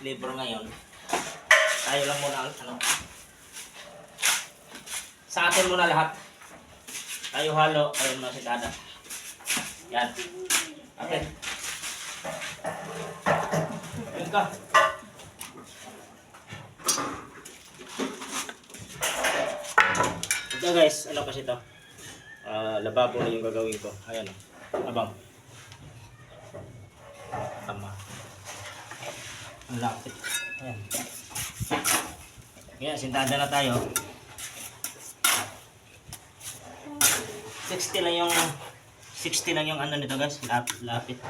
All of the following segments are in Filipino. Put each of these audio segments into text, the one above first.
flavor ngayon. Tayo lang muna ang ano. Sa atin muna lahat. Tayo halo. Ayun muna si Dada. Yan. Atin. Ayun ka. Ito guys, ano kasi to? Ah, lababo na yung gagawin ko. Ayan o. Abang. Ang lapit. Ayan. Ayan, sintada na tayo. 60 lang yung 60 lang yung ano nito guys, lap, lapit.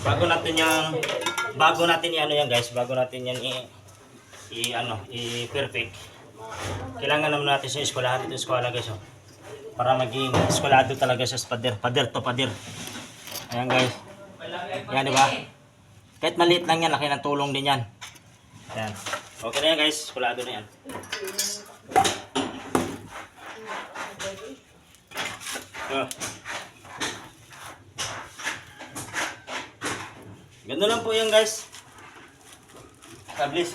Bago natin yung bago natin i-ano yan guys, bago natin yan i, i ano, i perfect. Kailangan naman natin sa eskwelahan ito eskwela guys oh. Para maging eskwelado talaga siya sa pader, pader to pader. Ayan guys. Yan di ba? Kahit maliit lang yan, laki ng tulong din yan. Ayan. Okay na yan guys, eskwelado na yan. Ah. Ganun lang po yan guys. Tablis.